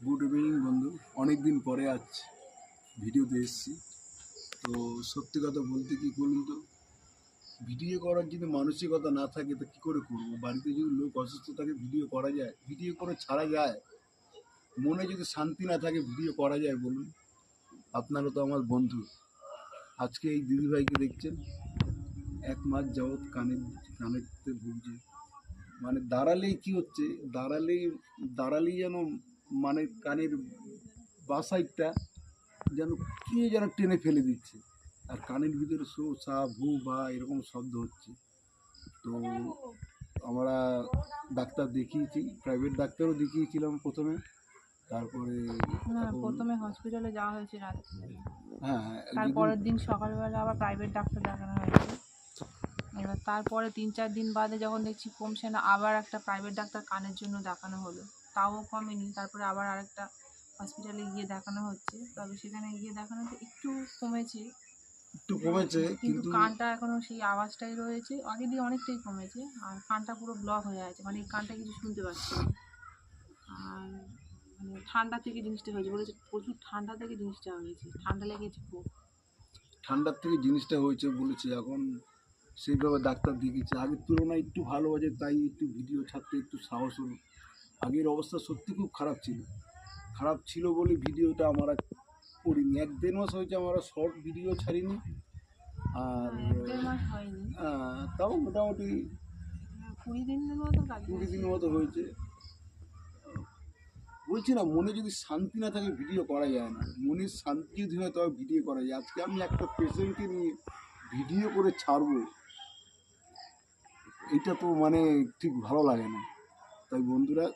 Good evening বন্ধু। অনেক দিন পরে আজ ভিডিওতে এসেছি। তো সত্যি কথা বলতে কি বলুন তো, ভিডিও করার যদি মানসিকতা না থাকে, তো কী করে করব? বাড়িতে যদি লোক অসুস্থ থাকে, ভিডিও করা যায়? ভিডিও করে ছাড়া যায়? মনে যদি শান্তি না থাকে, ভিডিও করা যায় বলুন? আপনারা তো আমার বন্ধু। আজকে এই দিদিভাইকে দেখছেন। এক মাস যাবৎ কানের কানেতে ভুগছে। মানে দাঁড়ালেই কি হচ্ছে? দাঁড়ালেই দাঁড়ালেই যেন মানে কানের বা সাইডটা যেন কে যেন টেনে ফেলে দিচ্ছে। আর কানের ভিতরে সো সা ভু বা এরকম শব্দ হচ্ছে। তো আমরা ডাক্তার দেখিয়েছি প্রাইভেট ডাক্তারও দেখিয়েছিলাম প্রথমে। তারপরে না প্রথমে হসপিটালে যাওয়া হয়েছে রাতে। হ্যাঁ তারপরের দিন সকালবেলা আবার প্রাইভেট ডাক্তার দেখানো হয়েছে। এবার তারপরে তিন চার দিন বাদে যখন দেখছি কমছে না আবার একটা প্রাইভেট ডাক্তার কানের জন্য দেখানো হলো। তাও কমেনি। তারপরে আবার আরেকটা হসপিটালে গিয়ে দেখানো হচ্ছে। তবে সেখানে গিয়ে দেখানোতে একটু কমেছে। একটু কমেছে কিন্তু কানটা এখনও সেই আওয়াজটাই রয়েছে। দিয়ে অনেকটাই কমেছে। আর কানটা পুরো ব্লক হয়ে আছে। মানে কানটা কিছু শুনতে পাচ্ছি না। আর মানে ঠান্ডা থেকে জিনিসটা হয়েছে। বলেছে প্রচুর ঠান্ডা থেকে জিনিসটা হয়েছে। ঠান্ডা লেগেছে খুব। ঠান্ডার থেকে জিনিসটা হয়েছে বলেছে এখন। সেইভাবে ডাক্তার দেখিয়েছে। আগের তুলনায় একটু ভালো আছে তাই একটু ভিডিও ছাড়তে একটু সাহস হলো। আগের অবস্থা সত্যি খুব খারাপ ছিল। খারাপ ছিল বলে ভিডিওটা আমরা করিনি। এক দেড় মাস হয়েছে আমরা শর্ট ভিডিও ছাড়িনি। আর হ্যাঁ, তাও মোটামুটি কুড়ি দিনের মতো কুড়ি। দিনের মতো হয়েছে। বলছি না মনে যদি শান্তি না থাকে ভিডিও করা যায় না। মনের শান্তি যদি হয় তবে ভিডিও করা যায়। আজকে আমি একটা পেশেন্টকে নিয়ে ভিডিও করে ছাড়বো। এটা তো মানে ঠিক ভালো লাগে না। তাই বন্ধুরা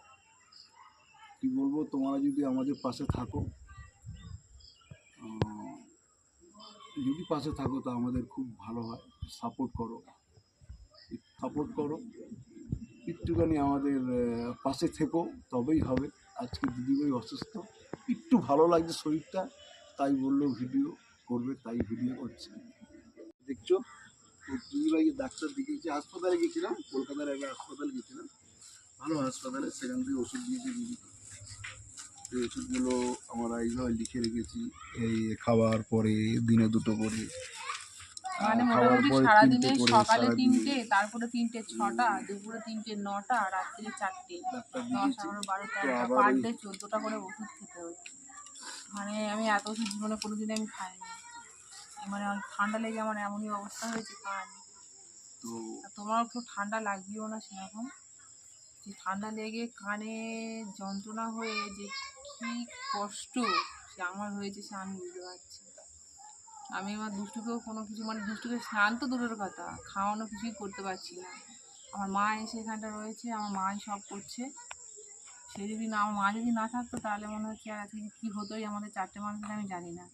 কি বলব, তোমরা যদি আমাদের পাশে থাকো যদি পাশে থাকো, তা আমাদের খুব ভালো হয়। সাপোর্ট করো। সাপোর্ট করো। একটুখানি আমাদের পাশে থেকো, তবেই হবে। আজকে দিদিভাই অসুস্থ। একটু ভালো লাগছে শরীরটা, তাই বলল ভিডিও করবে, তাই ভিডিও করছে। দেখছ দিদিভাইকে ডাক্তার দেখিয়েছি। হাসপাতালে গেছিলাম, কলকাতার একটা হাসপাতালে গেছিলাম। ভালো হাসপাতালে, সেখান থেকে ওষুধ দিয়েছে দিদি এই ওষুধগুলো আমরা এইভাবে লিখে রেখেছি এই খাওয়ার পরে দিনে দুটো করে। মানে মোটামুটি সারাদিনে তিনটে সকালে তিনটে তারপরে তিনটে ছটা দুপুরে তিনটে নটা রাত্রে চারটে। ডাক্তার দশ এগারো বারো তেরোটা পার ডে চোদ্দোটা করে ওষুধ খেতে হচ্ছে মানে আমি এত ওষুধ জীবনে কোনোদিন আমি খাইনি। মানে ঠান্ডা লেগে আমার এমনই অবস্থা হয়েছে কান তো আর তোমারও খুব ঠান্ডা লাগবেও না সেরকম? যে ঠান্ডা লেগে কানে যন্ত্রণা হয়ে যে কী কষ্ট সে আমার হয়েছে সে আমি বুঝতে পারছি। আমি আমার দুষ্টুকেও কোনো কিছু মানে দুষ্টুকে স্নান তো দূরের কথা, খাওয়ানো কিছুই করতে পারছি না। আমার মা এসে এখানটা রয়েছে, আমার মাই সব করছে। সে যদি না, আমার মা যদি না থাকতো তাহলে মনে হচ্ছে আর আজকে কী হতোই আমাদের চারটে মানুষের আমি জানি না।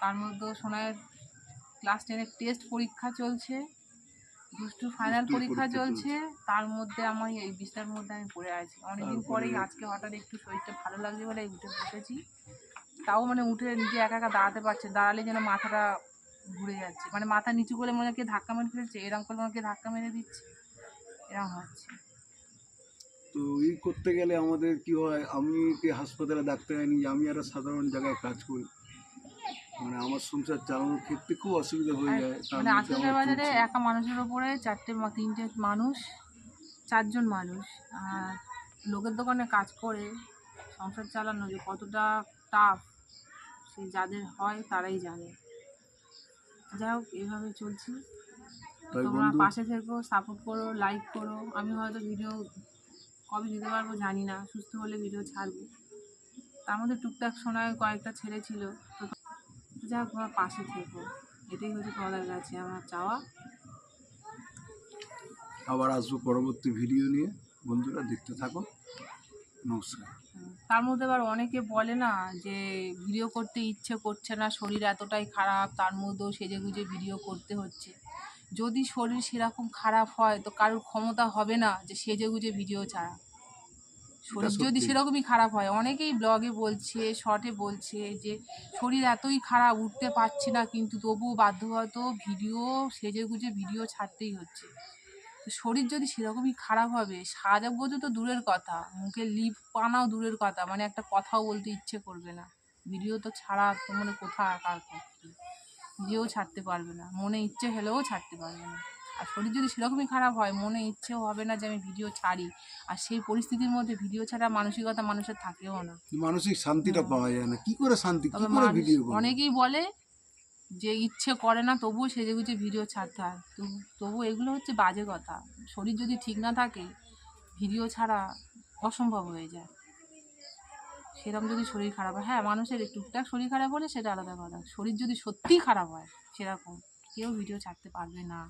তার মধ্যেও সোনার ক্লাস টেনের টেস্ট পরীক্ষা চলছে। দুষ্টু ফাইনাল পরীক্ষা চলছে। তার মধ্যে আমার এই বিছনার মধ্যে আমি পড়ে আছি। অনেকদিন পরেই আজকে হঠাৎ একটু শরীরটা ভালো লাগছে বলে উঠে বসেছি। তাও মানে উঠে নিজে একা একা দাঁড়াতে পারছে দাঁড়ালে যেন মাথাটা ঘুরে যাচ্ছে। মানে মাথা নিচু করে মনে কে ধাক্কা মেরে ফেলছে। এরকম করে মনে ধাক্কা মেরে দিচ্ছে। এরকম হচ্ছে। তো এই করতে গেলে আমাদের কি হয়? আমি কি হাসপাতালে ডাক্তার আনি আমি একটা সাধারণ জায়গায় কাজ করি। মানে আমার সংসার চালানোর ক্ষেত্রে খুব অসুবিধা হয়ে যায়। মানে আজকের বাজারে একা মানুষের ওপরে চারটে তিনটে মানুষ চারজন মানুষ আর লোকের দোকানে কাজ করে সংসার চালানো যে কতটা টাফ সে যাদের হয় তারাই জানে। যাই হোক এভাবে চলছি। তোমরা পাশে থেকো সাপোর্ট করো লাইক করো। আমি হয়তো ভিডিও কবে দিতে পারব জানি না সুস্থ হলে ভিডিও ছাড়বো। তার মধ্যে টুকটাক শোনায় কয়েকটা ছেড়ে ছিল তো যাই হোক পাশে থেকো। এটাই হচ্ছে তোমাদের কাছে আমার চাওয়া। আবার আসব পরবর্তী ভিডিও নিয়ে। বন্ধুরা দেখতে থাকো। নমস্কার। তার মধ্যে আবার অনেকে বলে না যে ভিডিও করতে ইচ্ছে করছে না শরীর এতটাই খারাপ তার মধ্যেও সেজে গুজে ভিডিও করতে হচ্ছে। যদি শরীর সেরকম খারাপ হয় তো কারোর ক্ষমতা হবে না যে সেজে গুজে ভিডিও ছাড়া। শরীর যদি সেরকমই খারাপ হয় অনেকেই ব্লগে বলছে শর্টে বলছে যে শরীর এতই খারাপ উঠতে পারছি না। কিন্তু তবুও বাধ্যগত ভিডিও সেজে গুজে ভিডিও ছাড়তেই হচ্ছে। শরীর যদি সেরকমই খারাপ হবে সাজাগোজো তো দূরের কথা মুখে লিপ পানাও দূরের কথা মানে একটা কথাও বলতে ইচ্ছে করবে না। ভিডিও তো ছাড়া তো মানে কোথায় কার পক্ষে ভিডিও ছাড়তে পারবে না। মনে ইচ্ছে হলেও ছাড়তে পারবে না। আর শরীর যদি সেরকমই খারাপ হয় মনে ইচ্ছেও হবে না যে আমি ভিডিও ছাড়ি। আর সেই পরিস্থিতির মধ্যে ভিডিও ছাড়া মানসিকতা মানুষের থাকেও না। মানসিক শান্তিটা পাওয়া যায় না। কি করে শান্তি? কি করে ভিডিও অনেকেই বলে যে ইচ্ছে করে না তবুও সেজে গুজে ভিডিও ছাড়তে হয়। তবু এগুলো হচ্ছে বাজে কথা। শরীর যদি ঠিক না থাকে ভিডিও ছাড়া অসম্ভব হয়ে যায়। সেরকম যদি শরীর খারাপ হয় হ্যাঁ মানুষের টুকটাক শরীর খারাপ হলে সেটা আলাদা কথা। শরীর যদি সত্যিই খারাপ হয় সেরকম কেউ ভিডিও ছাড়তে পারবে না।